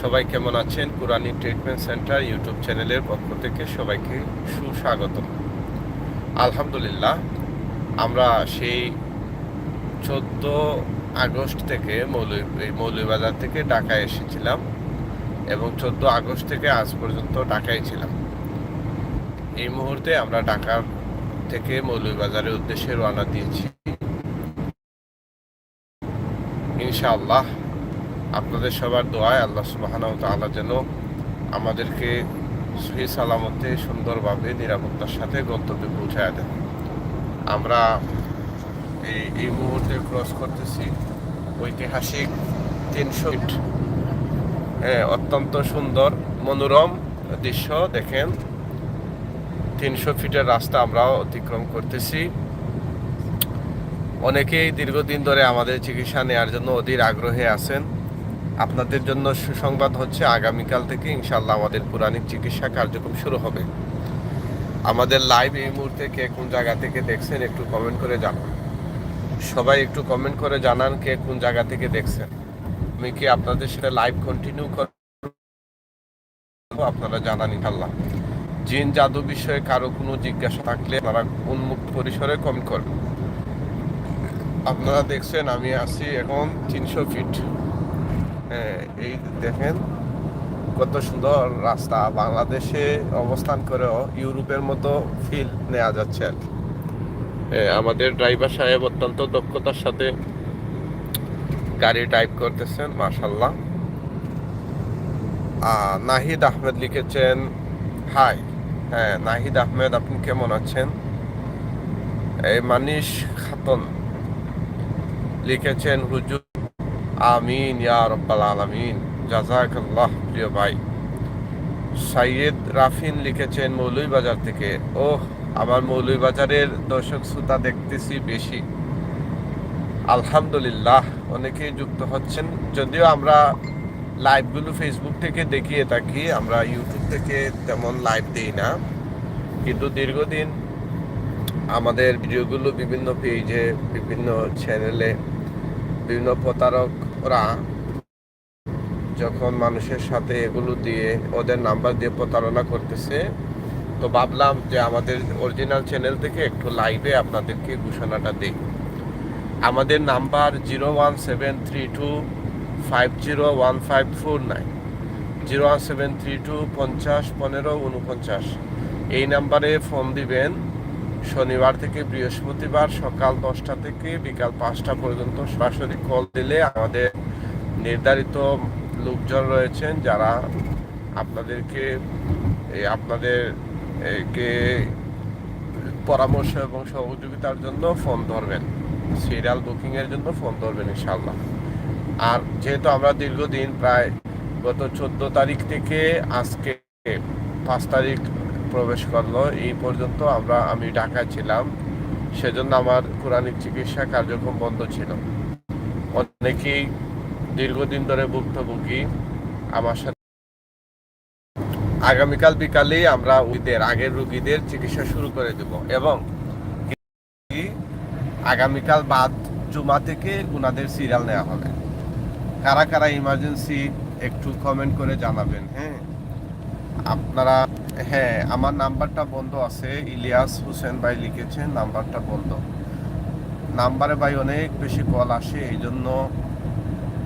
সবাই কেমন আছেন? পুরানি ট্রিটমেন্ট সেন্টার ইউটিউব চ্যানেলের পক্ষ থেকে সবাইকে সুস্বাগত আলহামদুলিল্লাহ, আমরা সেই চোদ্দ আগস্ট থেকে মৌলী মৌলভীবাজার থেকে ঢাকায় এসেছিলাম এবং চোদ্দ আগস্ট থেকে আজ পর্যন্ত ঢাকায় ছিলাম। এই মুহূর্তে আমরা ঢাকার থেকে মৌলভীবাজারের উদ্দেশ্যে রওনা দিয়েছি। ইনশাআল্লাহ আপনাদের সবার দোয়ায় আল্লাহ সুবাহানা তাআলা যেন আমাদেরকে সহি সালামতে, সুন্দরভাবে, নিরাপত্তার সাথে গন্তব্যে পৌঁছায় দেন। আমরা এই এই মুহূর্তে ক্রস করতেছি ঐতিহাসিক তিনশো ফিট হ্যাঁ অত্যন্ত সুন্দর, মনোরম দৃশ্য, দেখেন। তিনশো ফিটের রাস্তা আমরা অতিক্রম করতেছি। অনেকেই দীর্ঘদিন ধরে আমাদের চিকিৎসা নেওয়ার জন্য অধীর আগ্রহে আছেন। আপনাদের জন্য সুসংবাদ হচ্ছে আগামীকাল থেকে ইনশাল্লাহ আমাদের পুরাণিক চিকিৎসা কার্যক্রম শুরু হবে। আমাদের লাইভ এই মুহূর্তে কে কোন জায়গা থেকে দেখছেন একটু কমেন্ট করে জানান। সবাই একটু কমেন্ট করে জানান কে কোন জায়গা থেকে দেখছেন। আমি কি আপনাদের সাথে লাইভ কন্টিনিউ করব? আপনারা জানান ইনশাল্লাহ জিন জাদু বিষয়ে কারও কোনো জিজ্ঞাসা থাকলে আপনারা উন্মুক্ত পরিসরে কমেন্ট করবেন। আপনারা দেখছেন আমি আছি এখন তিনশো ফিট এই দেখেন কত সুন্দর রাস্তা। বাংলাদেশে অবস্থান করেও ইউরোপের মতো ফিল নেওয়া যাচ্ছে আর আমাদের ড্রাইভার সাহেব অত্যন্ত দক্ষতার সাথে গাড়ি ড্রাইভ করতেছেন মাশাল্লাহ নাহিদ আহমেদ লিখেছেন হাই হ্যাঁ নাহিদ আহমেদ, আপনি কেমন আছেন? এই মানিশ খাতুন লিখেছেন, হুজুর আমিন ইয়া রব্বাল আলামিন। জাজাকাল্লাহ প্রিয় ভাই। সাইয়েদ রাফিন লিখেছেন মৌলভীবাজার থেকে, ওহ, আমার মৌলভীবাজারের দর্শক শ্রোতা দেখতেছি বেশি। আলহামদুলিল্লাহ, অনেকেই যুক্ত হচ্ছেন। যদিও আমরা লাইভগুলো ফেসবুক থেকে দেখিয়ে থাকি, আমরা ইউটিউব থেকে তেমন লাইভ দিই না। কিন্তু দীর্ঘদিন আমাদের ভিডিওগুলো বিভিন্ন পেজে বিভিন্ন চ্যানেলে বিভিন্ন প্রতারকরা যখন মানুষের সাথে এগুলো দিয়ে ওদের নাম্বার দিয়ে প্রতারণা করতেছে, তো ভাবলাম যে আমাদের অরিজিনাল চ্যানেল থেকে একটু লাইভে আপনাদেরকে ঘোষণাটা দিই। আমাদের number zero one seven three two five zero one five four nine zero one seven three two পঞ্চাশ পনেরো উনপঞ্চাশ এই নাম্বারে ফোন দিবেন শনিবার থেকে বৃহস্পতিবার সকাল দশটা থেকে বিকাল পাঁচটা পর্যন্ত সরাসরি কল দিলে আমাদের নির্ধারিত লোকজন রয়েছেন যারা আপনাদেরকে আপনাদের কে পরামর্শ এবং সহযোগিতার জন্য ফোন ধরবেন। সিরিয়াল বুকিংয়ের জন্য ফোন ধরবেন ইনশাল্লাহ আর যেহেতু আমরা দীর্ঘদিন প্রায় গত চোদ্দ তারিখ থেকে আজকে পাঁচ তারিখ প্রবেশ করল। এই পর্যন্ত আমরা, আমি ঢাকায় ছিলাম। সেজন্য আমার কোরআনিক চিকিৎসা কার্যক্রম বন্ধ ছিল। অনেকেই দীর্ঘদিন ধরে ভুক্তভোগী। আমার সাথে আগামীকাল বিকালে আমরা ওইদের আগের রুগীদের চিকিৎসা শুরু করে দেব এবং আগামীকাল বাদ জুমা থেকে ওনাদের সিরিয়াল নেওয়া হবে। কারা কারা ইমার্জেন্সি একটু কমেন্ট করে জানাবেন হ্যাঁ? আপনারা হ্যাঁ আমার নাম্বারটা বন্ধ আছে। ইলিয়াস হোসেন ভাই লিখেছেন নাম্বারটা বন্ধ। নাম্বারে ভাই অনেক বেশি কল আসে এই জন্য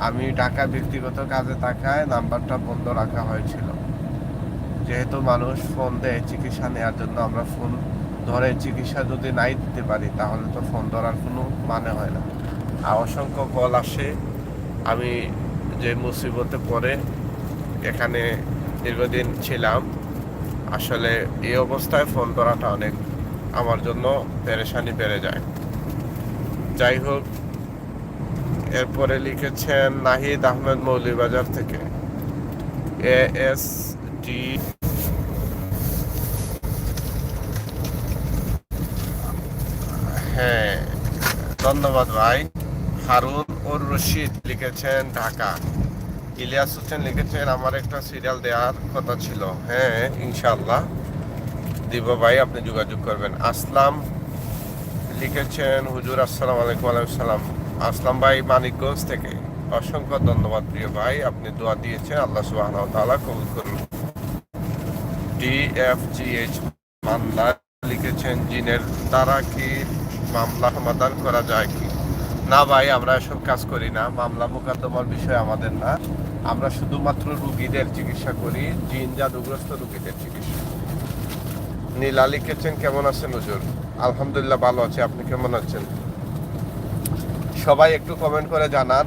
আমি টাকা ব্যক্তিগত কাজে থাকায় নাম্বারটা বন্ধ রাখা হয়েছিল। যেহেতু মানুষ ফোন দেয় চিকিৎসা নেওয়ার জন্য, আমরা ফোন ধরে চিকিৎসা যদি নাই দিতে পারি, তাহলে তো ফোন ধরার কোনো মানে হয় না। আর অসংখ্য কল আসে, আমি যে মুসিবতে পড়ে, এখানে দীর্ঘদিন ছিলাম। আসলে এই অবস্থায় ফোন ধরাটা অনেক আমার জন্য পেরেশানি বেড়ে যায়। যাই হোক, এরপরে লিখেছেন নাহিদ আহমেদ মৌলিবাজার থেকে। এ এস ডি হ্যাঁ ধন্যবাদ ভাই। হারুন ওর রশিদ লিখেছেন ঢাকা। ইলিয়াস হোসেন লিখেছেন, আমার একটা সিরিয়াল দেওয়ার কথা ছিল। হ্যাঁ ইনশাল্লাহ দিব ভাই, আপনি যোগাযোগ করবেন। আসলাম লিখেছেন, হুজুর, আসসালাম আলাইকুম আলাইকুম সালাম। আসলাম ভাই মানিকগঞ্জ থেকে। অসংখ্য ধন্যবাদ প্রিয় ভাই, আপনি দোয়া দিয়েছেন। আল্লাহ সুবাহ তাআলা কবুল করুন ডি এফ জি এইচ মামলা লিখেছেন, জিনের দ্বারা কি মামলা সমাধান করা যায় কি? না ভাই, আমরা এসব কাজ করি না। মামলা মোকদ্দমার বিষয় আমাদের না। আমরা শুধুমাত্র রুগীদের চিকিৎসা করি, জিন জাদুগ্রস্ত রুগীদের চিকিৎসা। নীলা লিখেছেন, কেমন আছেন হুজুর? আলহামদুলিল্লাহ, ভালো আছে। আপনি কেমন আছেন? সবাই একটু কমেন্ট করে জানান।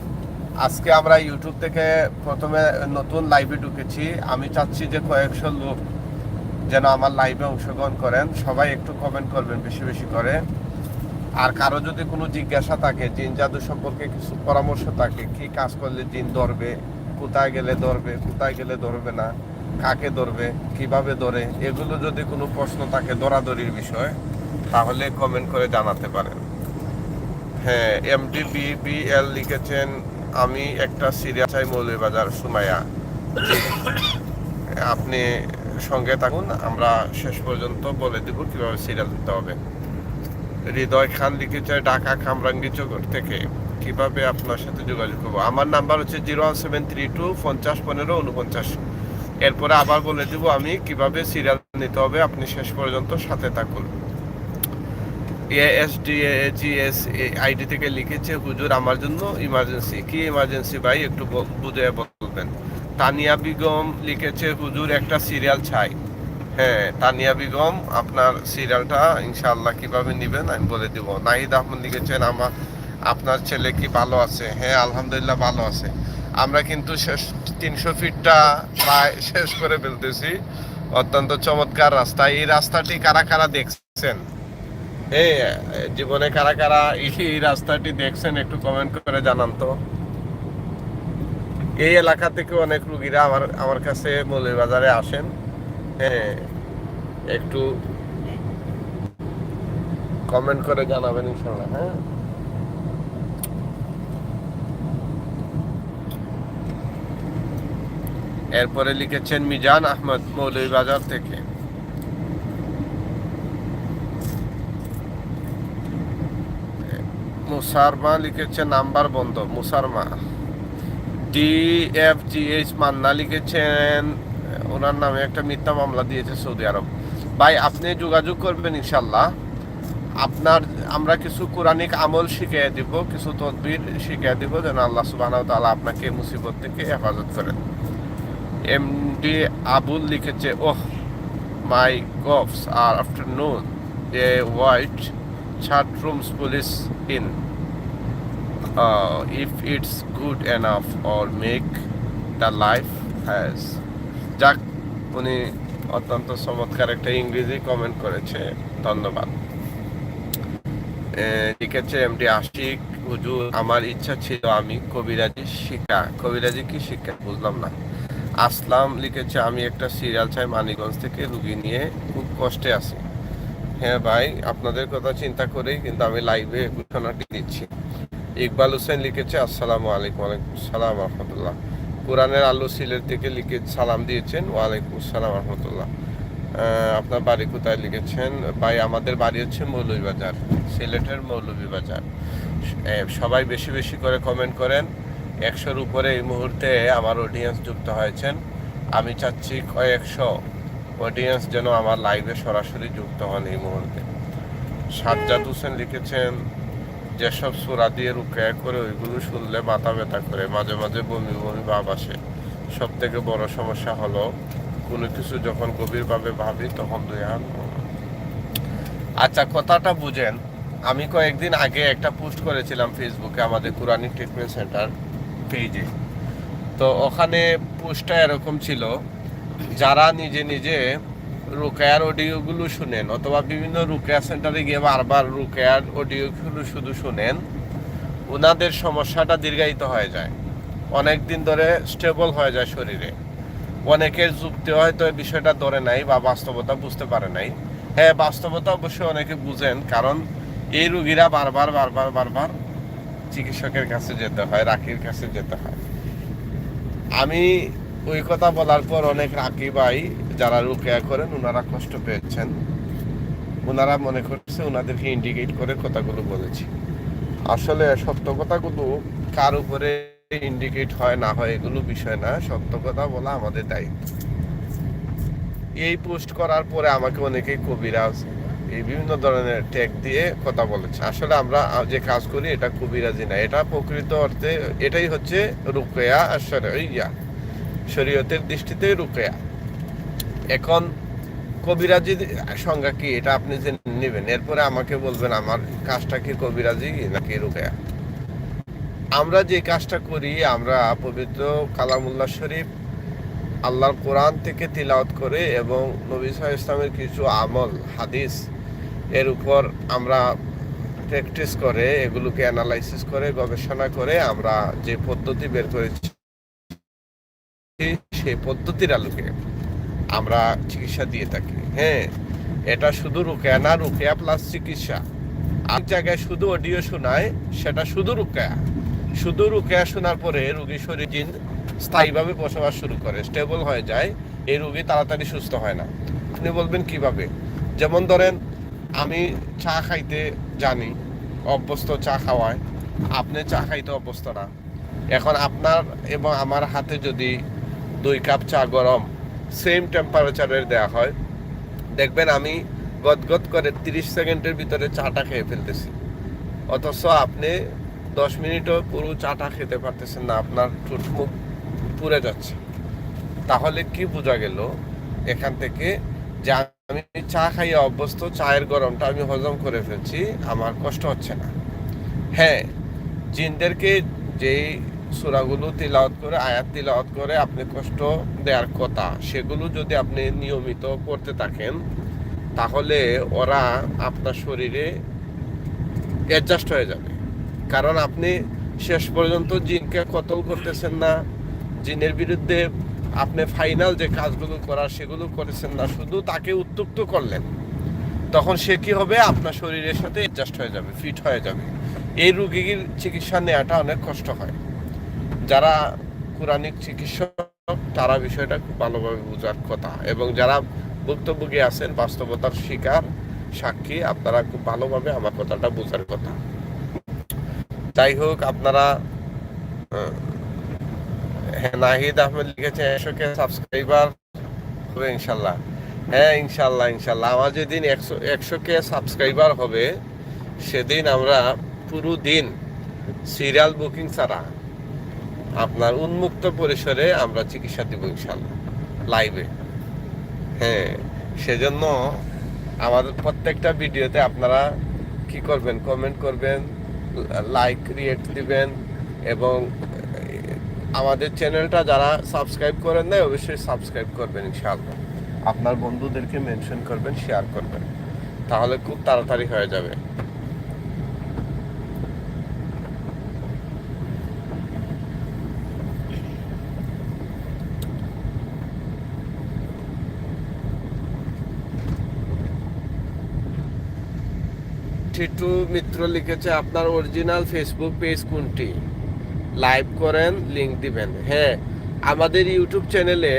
আজকে আমরা ইউটিউব থেকে প্রথমে নতুন লাইভে ঢুকেছি। আমি চাচ্ছি যে কয়েকশো লোক যেন আমার লাইভে অংশগ্রহণ করেন। সবাই একটু কমেন্ট করবেন বেশি বেশি করে। আর কারও যদি কোনো জিজ্ঞাসা থাকে, জিন জাদু সম্পর্কে কিছু পরামর্শ থাকে, কি কাজ করলে জিন ধরবে কোথায় গেলে ধরবে, কোথায় গেলে ধরবে না, কাকে ধরবে, কীভাবে ধরে, এগুলো যদি কোনো প্রশ্ন থাকে দরাদরির বিষয়, তাহলে কমেন্ট করে জানাতে পারেন। হ্যাঁ এমডি বিবিএল লিখেছেন, আমি একটা সিরিয়াল চাই মৌলভীবাজার সুমাইয়া। আপনি সঙ্গে থাকুন, আমরা শেষ পর্যন্ত বলে দেব কীভাবে সিরিয়াল দিতে হবে। হৃদয় খান লিখেছে ঢাকা খামরাঙ্গি চৌক থেকে। কীভাবে আপনার সাথে যোগাযোগ করব? আমার নাম্বার হচ্ছে zero one seven three two পঞ্চাশ পনেরো উনপঞ্চাশ এরপরে আবার বলে দিব আমি কীভাবে সিরিয়াল নিতে হবে, আপনি শেষ পর্যন্ত সাথে থাকুন। এএসডিএজিএস আইডি থেকে লিখেছে, হুজুর, আমার জন্য ইমার্জেন্সি কি ইমার্জেন্সি ভাই? একটু বুঝে বলবেন। তানিয়া বেগম লিখেছে, হুজুর, একটা সিরিয়াল চাই। হ্যাঁ তানিয়া বেগম, আপনার সিরিয়ালটা ইনশাআল্লাহ কীভাবে নেবেন আমি বলে দিব। নাহিদ আহমদ লিখেছেন, আমার আপনার ছেলে কি ভালো আছে? হ্যাঁ আলহামদুলিল্লাহ ভালো আছে। আমরা কিন্তু শেষ তিনশো ফিটটা প্রায় শেষ করে ফেলতেছি। অত্যন্ত চমৎকার রাস্তা। এই রাস্তাটি কারা কারা দেখছেন? এই, জীবনে কারা কারা এই রাস্তাটি দেখছেন একটু কমেন্ট করে জানান তো। এই এলাকা থেকে অনেক রুগীরা আমার আমার কাছে মৌলভীবাজারে আসেন। হ্যাঁ একটু কমেন্ট করে জানাবেন ইনশাল্লাহ হ্যাঁ। এরপরে লিখেছেন মিজান আহমদ মৌলভীবাজার থেকে। মুসারমা লিখেছে নাম্বার বন্ধ, মুসারমা। D F G H Manna লিখেছেন, ওনার নামে একটা মিথ্যা মামলা দিয়েছে সৌদি আরব। ভাই, আপনি যোগাযোগ করবেন ইনশাল্লাহ। আপনার, আমরা কিছু কোরআনিক আমল শিখিয়ে দিব, কিছু তদবির শিখিয়ে দিব, যেন আল্লাহ সুবাহ আপনাকে মুসিবত থেকে হেফাজত করেন। এমডি আবুল লিখেছে ওহ my gods are afternoon a white rooms police in uh, if it's good enough or make the life has যাক উনি অত্যন্ত চমৎকার একটা ইংরেজি কমেন্ট করেছে ধন্যবাদ। লিখেছে এমডি আশিক হুজুর আমার ইচ্ছা ছিল আমি কবিরাজি শিক্ষা। কবিরাজি কি শিক্ষা? বুঝলাম না। আসলাম লিখেছে, আমি একটা সিরিয়াল চাই মানিকগঞ্জ থেকে, রুগী নিয়ে খুব কষ্টে আছি। হ্যাঁ ভাই, আপনাদের কথা চিন্তা করেই কিন্তু আমি লাইভে ঘোষণাটি দিচ্ছি। ইকবাল হোসেন লিখেছে, আসসালামু আলাইকুম, ওয়ালাইকুম সালাম রহমতুল্লাহ। কোরআনের আলু সিলেট থেকে লিখে সালাম দিয়েছেন, ওয়ালাইকুম আসসালাম রহমতুল্লাহ। আপনার বাড়ি কোথায় লিখেছেন? ভাই, আমাদের বাড়ি হচ্ছে মৌলভীবাজার, সিলেটের মৌলভীবাজার। সবাই বেশি বেশি করে কমেন্ট করেন। একশোর উপরে এই মুহূর্তে আমার অডিয়েন্স যুক্ত হয়েছেন। আমি চাচ্ছি কয়েকশো অডিয়েন্স যেন আমার লাইভে সরাসরি যুক্ত হন এই মুহূর্তে। সাজ্জাদ হোসেন লিখেছেন, যেসব সুরা দিয়ে রুকায়া করে, ওইগুলো শুনলে মাথা ব্যথা করে, মাঝে মাঝে বমি বমি ভাব আসে। সব থেকে বড় সমস্যা হলো, কোনো কিছু যখন গভীরভাবে ভাবি, তখন দুই হাত আচ্ছা কথাটা বুঝেন। আমি কয়েকদিন আগে একটা পোস্ট করেছিলাম ফেসবুকে আমাদের কোরআনিক ট্রিটমেন্ট সেন্টার পেজে। তো ওখানে পোস্টটা এরকম ছিল, যারা নিজে নিজে রুকেয়ার অডিওগুলো শুনেন, অথবা বিভিন্ন রুকেয়া সেন্টারে গিয়ে বারবার রুকেয়ার অডিওগুলো শুধু শুনেন, ওনাদের সমস্যাটা দীর্ঘায়িত হয়ে যায়। অনেক দিন ধরে স্টেবল হয়ে যায় শরীরে। অনেকের যুক্তি হয়তো এই বিষয়টা ধরে নাই বা বাস্তবতা বুঝতে পারে নাই। হ্যাঁ বাস্তবতা অবশ্যই অনেকে বুঝেন, কারণ এই রুগীরা বারবার বারবার বারবার চিকিৎসকের কাছে যেতে হয় রাকির কাছে যেতে হয়। আমি ওই কথা বলার পর অনেক রাকি ভাই যারা রুকেয়া করেন ওনারা কষ্ট পেয়েছেন। ওনারা মনে করছে ওনাদেরকে ইন্ডিকেট করে কথাগুলো বলেছি। আসলে সত্য কথাগুলো কার উপরে ইন্ডিকেট হয়, না হয়, এগুলো বিষয় না। সত্য কথা বলা আমাদের দায়িত্ব। এই পোস্ট করার পরে আমাকে অনেকেই কবিরাজ এই বিভিন্ন ধরনের ট্যাগ দিয়ে কথা বলেছে। আসলে আমরা যে কাজ করি, এটা কবিরাজি না। এটা প্রকৃত অর্থে, এটাই হচ্ছে রুকেয়া শরিয়া। শরীয়তের দৃষ্টিতে রুকেয়া। এখন কবিরাজি সংজ্ঞা কি? এটা আপনি যে নেবেন। এরপরে আমাকে বলবেন, আমার কাজটা কি কবিরাজি নাকি রুকেয়া? আমরা যে কাজটা করি, আমরা পবিত্র কালামুল্লাহ শরীফ, আল্লাহর কোরআন থেকে তিলাওয়াত করে এবং নবী সাহা ইসলামের কিছু আমল, হাদিস এর উপর আমরা প্র্যাকটিস করে, এগুলোকে অ্যানালাইসিস করে, গবেষণা করে আমরা যে পদ্ধতি বের করেছি, সেই পদ্ধতির আলোকে আমরা চিকিৎসা দিয়ে থাকি। হ্যাঁ এটা শুধু রুকেয়া না রুকেয়া প্লাস চিকিৎসা। আর জায়গায় শুধু অডিও শোনায়, সেটা শুধু রুকেয়া শুধু রুকেয়া শোনার পরে রুগী শরীর জিন স্থায়ীভাবে বসবাস শুরু করে স্টেবল হয়ে যায়, এই রুগী তাড়াতাড়ি সুস্থ হয় না। আপনি বলবেন কীভাবে? যেমন ধরেন আমি চা খাইতে জানি, অভ্যস্ত চা খাওয়ায়। আপনি চা খাইতে অভ্যস্ত না। এখন আপনার এবং আমার হাতে যদি দুই কাপ চা গরম সেম টেম্পারেচারের দেওয়া হয়, দেখবেন আমি গদগদ করে তিরিশ সেকেন্ডের ভিতরে চাটা খেয়ে ফেলতেছি। অথচ আপনি দশ মিনিটও পুরো চাটা খেতে পারতেছেন না, আপনার ঠোঁট পুড়ে যাচ্ছে। তাহলে কি বোঝা গেল? এখান থেকে যে আমি চা খাইয়ে অভ্যস্ত, চায়ের গরমটা আমি হজম করে ফেলছি, আমার কষ্ট হচ্ছে না। হ্যাঁ জিনদেরকে যেই সুরাগুলো তিলাওয়াত করে, আয়াত তিলাওয়াত করে আপনি কষ্ট দেওয়ার কথা, সেগুলো যদি আপনি নিয়মিত করতে থাকেন, তাহলে ওরা আপনার শরীরে অ্যাডজাস্ট হয়ে যাবে। কারণ আপনি শেষ পর্যন্ত জিনকে কতল করতেছেন না, জিনের বিরুদ্ধে আপনি ফাইনাল যে কাজগুলো করার সেগুলো করেছেন না, শুধু তাকে উত্তুক্ত করলেন। তখন সে কি হবে? আপনার শরীরের সাথে অ্যাডজাস্ট হয়ে যাবে ফিট হয়ে যাবে। এই রুগীর চিকিৎসা নেওয়াটা অনেক কষ্ট হয়। যারা কোরআনিক চিকিৎসক, তারা বিষয়টা খুব ভালোভাবে বোঝার কথা। এবং যারা ভুক্তভোগী আছেন, বাস্তবতার শিকার, সাক্ষী, আপনারা খুব ভালোভাবে আমার কথাটা বোঝার কথা। যাই হোক, আপনারা হ্যাঁ নাহিদ আহমেদ লিখেছে একশো কে সাবস্ক্রাইবার হবে ইনশাল্লাহ। হ্যাঁ ইনশাল্লাহ ইনশাল্লাহ। আমার যেদিন একশো একশো কে সাবস্ক্রাইবার হবে, সেদিন আমরা পুরো দিন সিরিয়াল বুকিং ছাড়া আপনার উন্মুক্ত পরিসরে আমরা চিকিৎসা দিব ইনশাল্লাহ লাইভে হ্যাঁ সেজন্য আমাদের প্রত্যেকটা ভিডিওতে আপনারা কি করবেন? কমেন্ট করবেন লাইক রিয়েক্ট দিবেন এবং আমাদের চ্যানেলটা যারা সাবস্ক্রাইব করেন নাই, অবশ্যই সাবস্ক্রাইব করবেন ইনশাআল্লাহ। আপনার বন্ধুদেরকে মেনশন করবেন শেয়ার করবেন। তাহলে খুব তাড়াতাড়ি হয়ে যাবে। টিটু মিত্র লিখেছে, আপনার অরিজিনাল ফেসবুক পেজ কোনটি? লাইভ করেন লিংক দিবেন। হ্যাঁ আমাদের ইউটিউব চ্যানেলে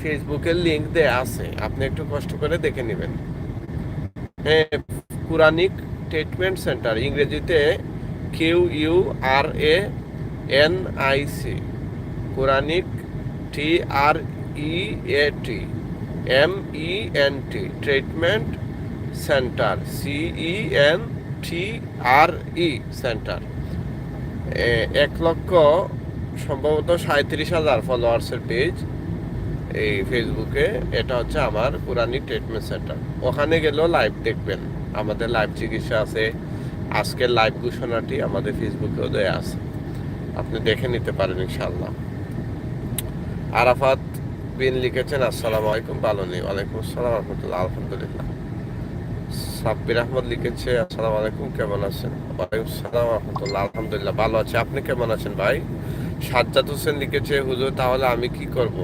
ফেসবুকের লিংক দেয়া আছে। আপনি একটু কষ্ট করে দেখে নেবেন। হ্যাঁ কুরানিক ট্রিটমেন্ট সেন্টার ইংরেজিতে Q U R A N I C Quranic T R E A T M E N T treatment centre CE N T R E centre এক লক্ষ সম্ভবত সাঁত্রিশ হাজার ফলোয়ার্সের পেজ এই ফেসবুকে। এটা হচ্ছে আমার পুরানি ট্রিটমেন্ট সেন্টার ওখানে গেলেও লাইভ দেখবেন। আমাদের লাইভ চিকিৎসা আছে। আজকের লাইভ ঘোষণাটি আমাদের ফেসবুকেও দেওয়া আছে। আপনি দেখে নিতে পারেন ইনশাল্লাহ আরাফাত বিন লিখেছেন, আসসালামু আলাইকুম, ভালো ওয়ালাইকুম আসসালাম, রহমতুল্লাহ, আলহামদুলিল্লাহ। সাব্বির আহমদ লিখেছে, আসসালামু আলাইকুম, কেমন আছেন? ওয়ালাইকুম সালাম রহমতুল্লাহ, আলহামদুলিল্লাহ ভালো আছে। আপনি কেমন আছেন ভাই? সাজ্জাদ হোসেন লিখেছে, হুজুর, তাহলে আমি কি করব?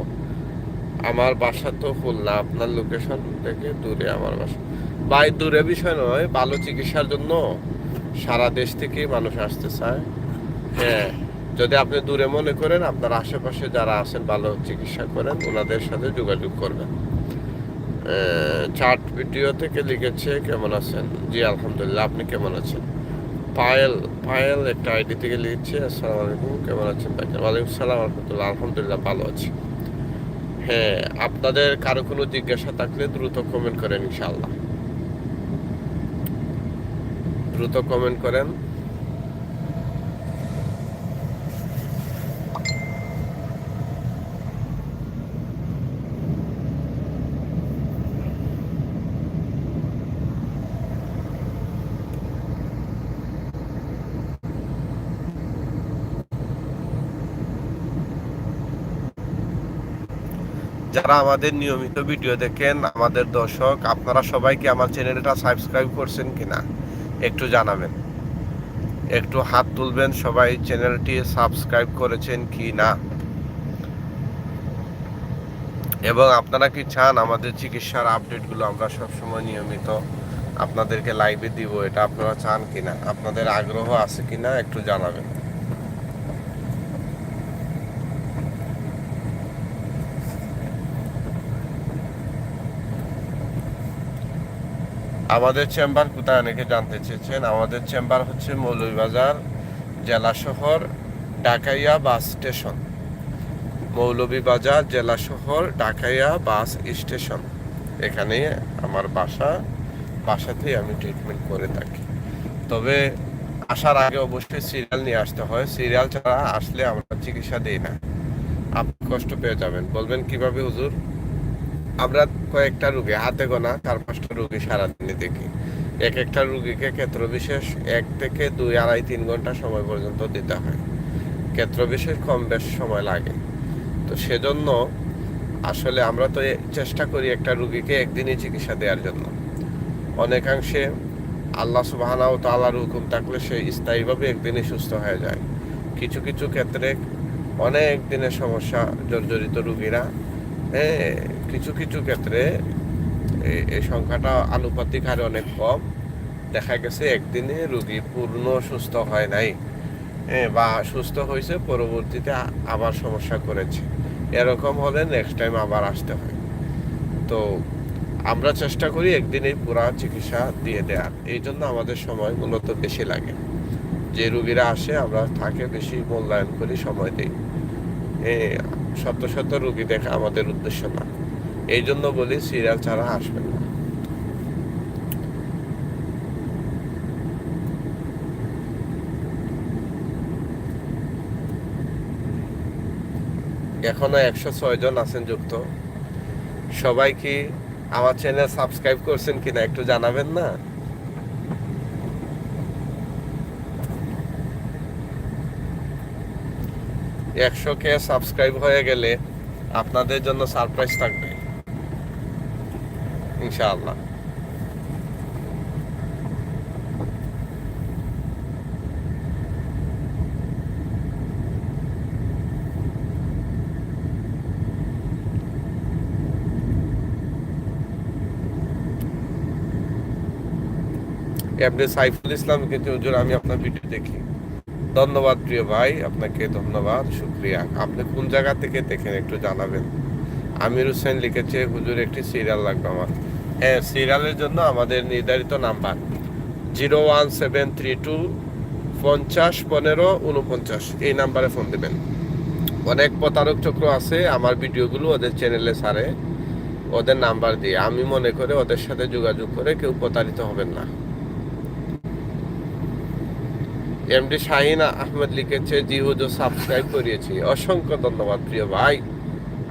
আমার বাসা তো খুলনা, আপনার লোকেশন থেকে দূরে আমার বাসা। ভাই, দূরে বিষয় নয়, ভালো চিকিৎসার জন্য সারা দেশ থেকে মানুষ আসতে চায়। হ্যাঁ যদি আপনি দূরে মনে করেন, আপনার আশেপাশে যারা আছেন, ভালো চিকিৎসা করেন, ওনাদের সাথে যোগাযোগ করবেন। চার্ট ভিডিও থেকে লিখেছে, কেমন আছেন? জি, আলহামদুলিল্লাহ, আপনি কেমন আছেন? পায়েল পায়েল একটা আইডি থেকে লিখছে, আসসালামু আলাইকুম, কেমন আছেন ভাই ওয়ালাইকুম সালাম, রহমতুল্লাহ, আলহামদুলিল্লাহ ভালো আছি। হ্যাঁ আপনাদের কারও কোনো জিজ্ঞাসা থাকলে দ্রুত কমেন্ট করেন ইনশাআল্লাহ। দ্রুত কমেন্ট করেন। যারা আমাদের নিয়মিত ভিডিও দেখেন, আমাদের দর্শক, আপনারা সবাই কি আমার চ্যানেলটা সাবস্ক্রাইব করছেন কিনা একটু জানাবেন। একটু হাত তুলবেন, সবাই চ্যানেলটি সাবস্ক্রাইব করেছেন কি না এবং আপনারা কি চান আমাদের চিকিৎসার আপডেটগুলো আমরা সবসময় নিয়মিত আপনাদেরকে লাইভে দিব, এটা আপনারা চান কিনা? আপনাদের আগ্রহ আছে কিনা একটু জানাবেন। আমাদের চেম্বার কোথায়? অনেকে জানতে চেয়েছেন। আমাদের চেম্বার হচ্ছে মৌলভীবাজার জেলা শহর ডাকাইয়া বাস স্টেশন। মৌলভীবাজার জেলা শহর ডাকাইয়া বাস স্টেশন। এখানে আমার বাসা। বাসাতেই আমি ট্রিটমেন্ট করে থাকি। তবে আসার আগে অবশ্যই সিরিয়াল নিয়ে আসতে হয়। সিরিয়াল ছাড়া আসলে আমরা চিকিৎসা দিই না। আপনি কষ্ট পেয়ে যাবেন। বলবেন কীভাবে হুজুর? আমরা কয়েকটা রুগী, হাতে গোনা চার পাঁচটা রুগী সারাদিনে দেখি। এক একটা রুগীকে ক্ষেত্র বিশেষ এক থেকে দুই আড়াই তিন ঘণ্টা সময় পর্যন্ত দিতে হয়। ক্ষেত্র বিশেষ কম বেশ সময় লাগে। তো সেজন্য আসলে আমরা তো চেষ্টা করি একটা রুগীকে একদিনই চিকিৎসা দেওয়ার জন্য। অনেকাংশে আল্লাহ সুবাহানা ও তালার হুকুম থাকলে সে স্থায়ীভাবে একদিনই সুস্থ হয়ে যায়। কিছু কিছু ক্ষেত্রে অনেক দিনের সমস্যা, জর্জরিত রুগীরা হ্যাঁ কিছু কিছু ক্ষেত্রে এই- সংখ্যাটা আনুপাতিক হারে অনেক কম। দেখা গেছে একদিনে রুগী পূর্ণ সুস্থ হয় নাই। বা সুস্থ হয়েছে, পরবর্তীতে আবার সমস্যা করেছে। এরকম হলে নেক্সট টাইম আবার আসতে হয়। তো আমরা চেষ্টা করি একদিনেই পুরা চিকিৎসা দিয়ে দেওয়ার। এই জন্য আমাদের সময় মূলত বেশি লাগে। যে রুগীরা আসে, আমরা তাকে বেশি মূল্যায়ন করি, সময় দিই। শত শত রুগী দেখা আমাদের উদ্দেশ্য না এই জন্য বলি সিরিয়াল ছাড়া আসবেন না। এখনও একশো ছয় জন আছেন যুক্ত। সবাই কি আমার চ্যানেল সাবস্ক্রাইব করছেন কিনা একটু জানাবেন না? একশো কে সাবস্ক্রাইব হয়ে গেলে আপনাদের জন্য সারপ্রাইজ থাকবে। ইনশাআল্লাহ এমনি সাইফুল ইসলাম কিন্তু হুজুর আমি আপনার ভিডিও দেখি ধন্যবাদ প্রিয় ভাই আপনাকে ধন্যবাদ শুক্রিয়া আপনি কোন জায়গা থেকে দেখেন একটু জানাবেন আমির হোসেন লিখেছে হুজুর একটি সিরিয়াল লাগবে আমার হ্যাঁ সিরিয়ালের জন্য আমাদের নির্ধারিত number. Zero one seven three two পঞ্চাশ পনেরো উনপঞ্চাশ এই নাম্বারে ফোন দেবেন। অনেক প্রতারক চক্র আছে, আমার ভিডিওগুলো ওদের চ্যানেলে ছাড়ে ওদের নাম্বার দিয়ে। আমি মনে করে ওদের সাথে যোগাযোগ করে কেউ প্রতারিত হবেন না। এমডি শাহিন আহমেদ লিখেছে, জি হুজুর সাবস্ক্রাইব করিয়েছি। অসংখ্য ধন্যবাদ, প্রিয় ভাই।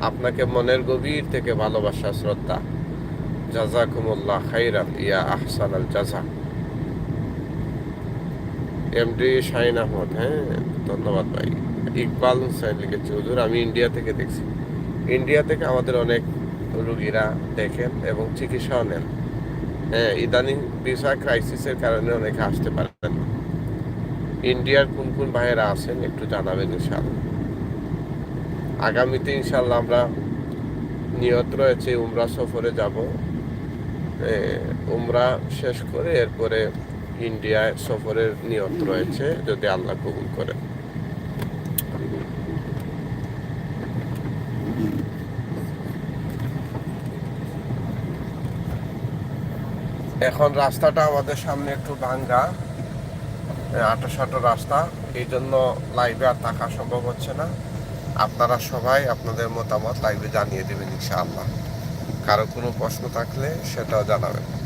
আপনাকে মনের গভীর থেকে ভালোবাসা, শ্রদ্ধা। জাজাকুমুল্লাহ ইয়া আহসান আল জাজা এমডি শাহিন আহমদ হ্যাঁ ধন্যবাদ ভাই। ইকবাল হুসাইন হুজুর, আমি ইন্ডিয়া থেকে দেখছি। ইন্ডিয়া থেকে আমাদের অনেক রুগীরা দেখেন এবং চিকিৎসাও নেন। হ্যাঁ ইদানিং ভিসা ক্রাইসিসের কারণে অনেকে আসতে পারেন ইন্ডিয়ার কোন কোন ভাইয়েরা আছেন একটু জানাবেন ইনশাল্লাহ আগামীতে ইনশাল্লাহ আমরা নিয়ত রয়েছে, উমরা সফরে যাব। উমরা শেষ করে এরপরে ইন্ডিয়ায় সফরের নিয়ত রয়েছে যদি আল্লাহ কবুল করে। এখন রাস্তাটা আমাদের সামনে একটু ভাঙ্গা আটো সাটো রাস্তা। এই জন্য লাইভে আর থাকা সম্ভব হচ্ছে না। আপনারা সবাই আপনাদের মতামত লাইভে জানিয়ে দেবেন ইনশাআল্লাহ। কারও কোনো প্রশ্ন থাকলে সেটাও জানাবেন।